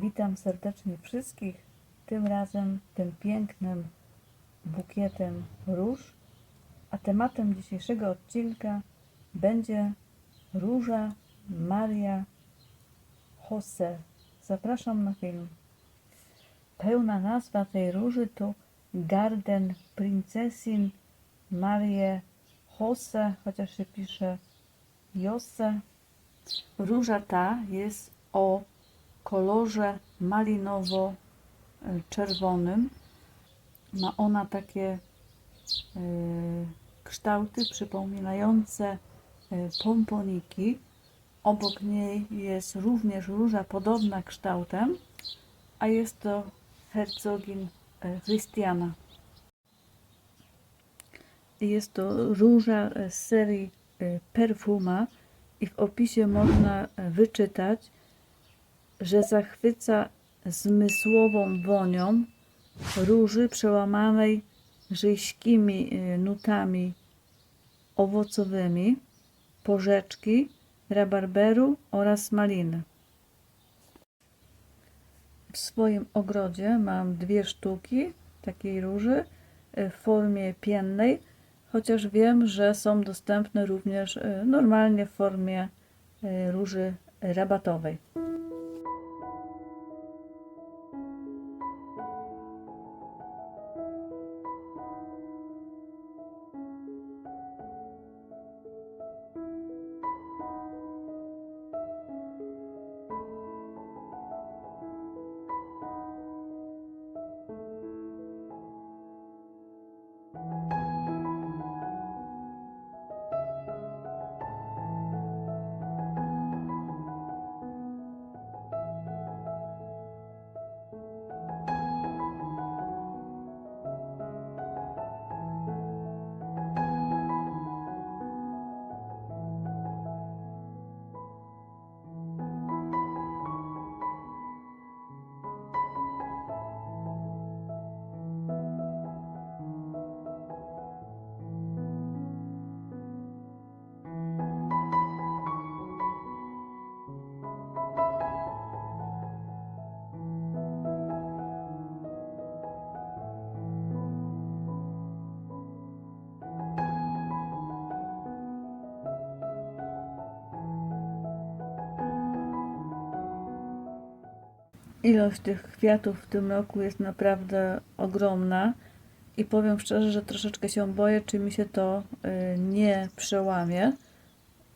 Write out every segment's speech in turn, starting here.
Witam serdecznie wszystkich, tym razem tym pięknym bukietem róż, a tematem dzisiejszego odcinka będzie róża Maria Jose. Zapraszam na film. Pełna nazwa tej róży to Garden Princesin Marie Jose, chociaż się pisze Jose. Róża ta jest o kolorze malinowo-czerwonym. Ma ona takie e, kształty przypominające e, pomponiki. Obok niej jest również róża podobna kształtem, a jest to hercogin e, Christiana. Jest to róża z serii Perfuma i w opisie można wyczytać, że zachwyca zmysłową wonią róży przełamanej żyjskimi e, nutami owocowymi, porzeczki, rabarberu oraz maliny. W swoim ogrodzie mam dwie sztuki takiej róży e, w formie piennej, chociaż wiem, że są dostępne również e, normalnie w formie róży rabatowej. Ilość tych kwiatów w tym roku jest naprawdę ogromna i powiem szczerze, że troszeczkę się boję, czy mi się to y, nie przełamie,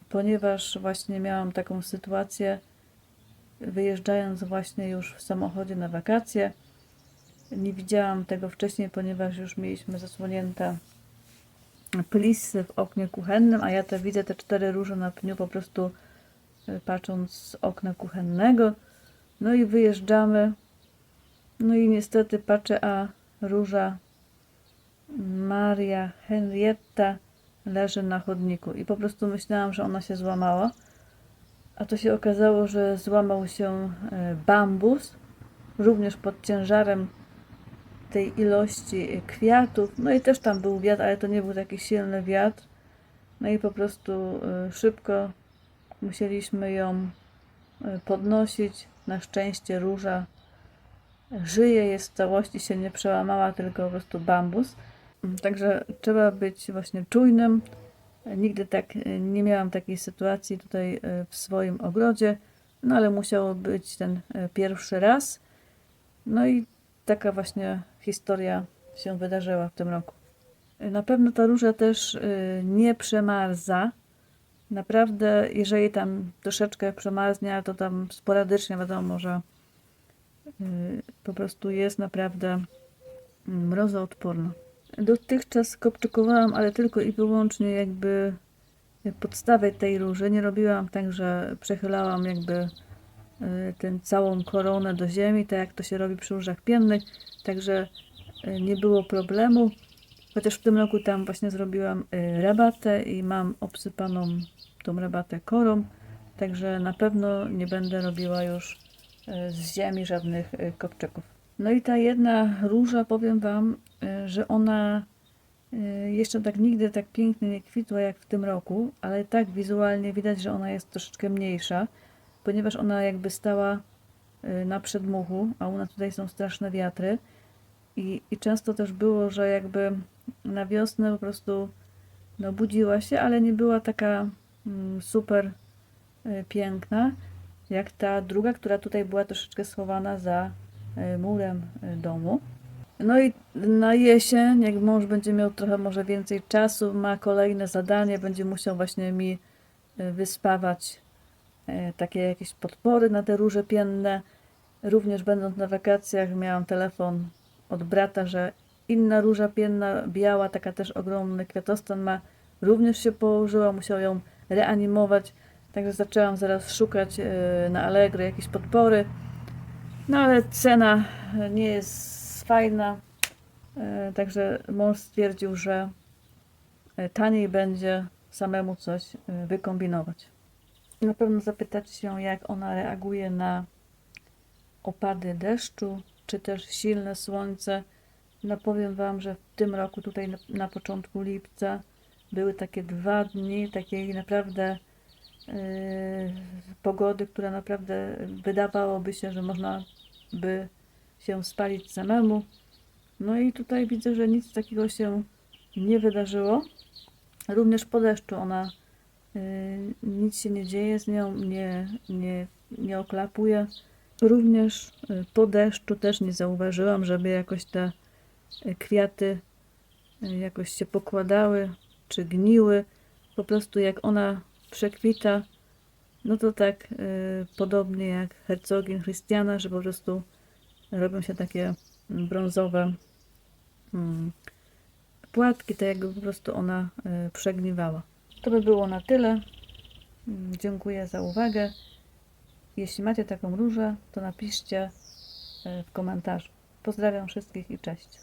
ponieważ właśnie miałam taką sytuację, wyjeżdżając właśnie już w samochodzie na wakacje. Nie widziałam tego wcześniej, ponieważ już mieliśmy zasłonięte plisy w oknie kuchennym, a ja te widzę te cztery róże na pniu po prostu y, patrząc z okna kuchennego. No i wyjeżdżamy. No i niestety patrzę, a róża Maria Henrietta leży na chodniku. I po prostu myślałam, że ona się złamała. A to się okazało, że złamał się e, bambus, również pod ciężarem tej ilości kwiatów. No i też tam był wiatr, ale to nie był taki silny wiatr. No i po prostu e, szybko musieliśmy ją podnosić. Na szczęście róża żyje, jest w całości, się nie przełamała, tylko po prostu bambus. Także trzeba być właśnie czujnym. Nigdy tak e, nie miałam takiej sytuacji tutaj e, w swoim ogrodzie, no ale musiało być ten e, pierwszy raz. No i taka właśnie historia się wydarzyła w tym roku. Na pewno ta róża też e, nie przemarza. Naprawdę, jeżeli tam troszeczkę przemarznie, to tam sporadycznie wiadomo, że y, po prostu jest naprawdę mrozoodporna. Dotychczas kopczykowałam, ale tylko i wyłącznie jakby podstawę tej róży. Nie robiłam tak, że przechylałam jakby y, tę całą koronę do ziemi, tak jak to się robi przy różach piennych. Także y, nie było problemu. Chociaż w tym roku tam właśnie zrobiłam y, rabatę i mam obsypaną tą rabatę korą, także na pewno nie będę robiła już y, z ziemi żadnych y, kopczyków. No i ta jedna róża, powiem Wam, że ona jeszcze tak nigdy tak pięknie nie kwitła jak w tym roku, ale tak wizualnie widać, że ona jest troszeczkę mniejsza, ponieważ ona jakby stała na przedmuchu, a u nas tutaj są straszne wiatry. I, I często też było, że jakby na wiosnę po prostu no, budziła się, ale nie była taka mm, super y, piękna, jak ta druga, która tutaj była troszeczkę schowana za y, murem y, domu. No i na jesień, jak mąż będzie miał trochę może więcej czasu, ma kolejne zadanie, będzie musiał właśnie mi wyspawać e, takie jakieś podpory na te róże pienne. Również będąc na wakacjach miałam telefon od brata, że inna róża pienna, biała, taka też ogromny kwiatostan ma, również się położyła, musiał ją reanimować. Także zaczęłam zaraz szukać e, na Allegro jakieś podpory. No ale cena e, nie jest fajna. E, Także mąż stwierdził, że taniej będzie samemu coś wykombinować. Na pewno zapytacie się, jak ona reaguje na opady deszczu, czy też silne słońce. No powiem Wam, że w tym roku tutaj na, na początku lipca były takie dwa dni takiej naprawdę yy, pogody, która naprawdę wydawałoby się, że można by się spalić samemu. No i tutaj widzę, że nic takiego się nie wydarzyło. Również po deszczu ona yy, nic się nie dzieje z nią, nie, nie, nie oklapuje. Również y, po deszczu też nie zauważyłam, żeby jakoś te kwiaty y, jakoś się pokładały czy gniły. Po prostu jak ona przekwita, no to tak y, podobnie jak hercogin Christiana, że po prostu robią się takie brązowe mm, płatki, tak jakby po prostu ona y, przegniwała. To by było na tyle. Mm, Dziękuję za uwagę. Jeśli macie taką różę, to napiszcie w komentarzu. Pozdrawiam wszystkich i cześć.